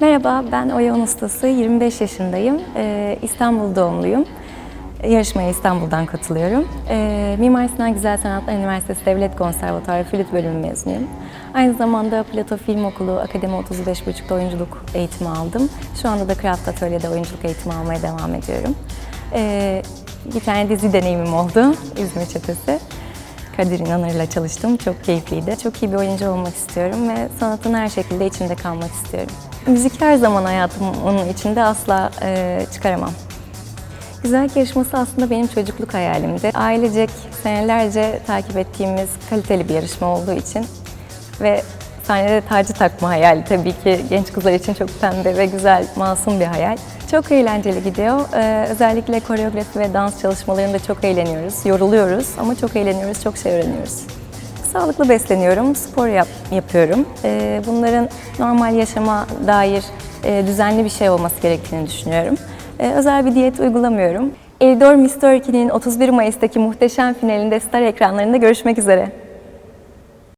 Merhaba, ben Oya Ustası, 25 yaşındayım. Ee, İstanbul doğumluyum. Yarışmaya İstanbul'dan katılıyorum. Ee, Mimar Sinan Güzel Sanatlar Üniversitesi Devlet Konservatuarı Flüt Bölümü mezunuyum. Aynı zamanda Plato Film Okulu Akademi 35.5'da oyunculuk eğitimi aldım. Şu anda da Craft Atölye'de oyunculuk eğitimi almaya devam ediyorum. Ee, bir tane dizi deneyimim oldu, İzmir Çetesi. Kadir İnanır'la çalıştım. Çok keyifliydi. Çok iyi bir oyuncu olmak istiyorum ve sanatın her şekilde içinde kalmak istiyorum. Müzik her zaman hayatımın içinde asla e, çıkaramam. Güzellik yarışması aslında benim çocukluk hayalimdi. Ailecek senelerce takip ettiğimiz kaliteli bir yarışma olduğu için ve sahnede tacı takma hayali tabii ki genç kızlar için çok pembe ve güzel, masum bir hayal. Çok eğlenceli gidiyor. Ee, özellikle koreografi ve dans çalışmalarında çok eğleniyoruz. Yoruluyoruz ama çok eğleniyoruz, çok şey öğreniyoruz. Sağlıklı besleniyorum, spor yap, yapıyorum. Ee, bunların normal yaşama dair e, düzenli bir şey olması gerektiğini düşünüyorum. Ee, özel bir diyet uygulamıyorum. Eldor Miss Turkey'nin 31 Mayıs'taki muhteşem finalinde star ekranlarında görüşmek üzere.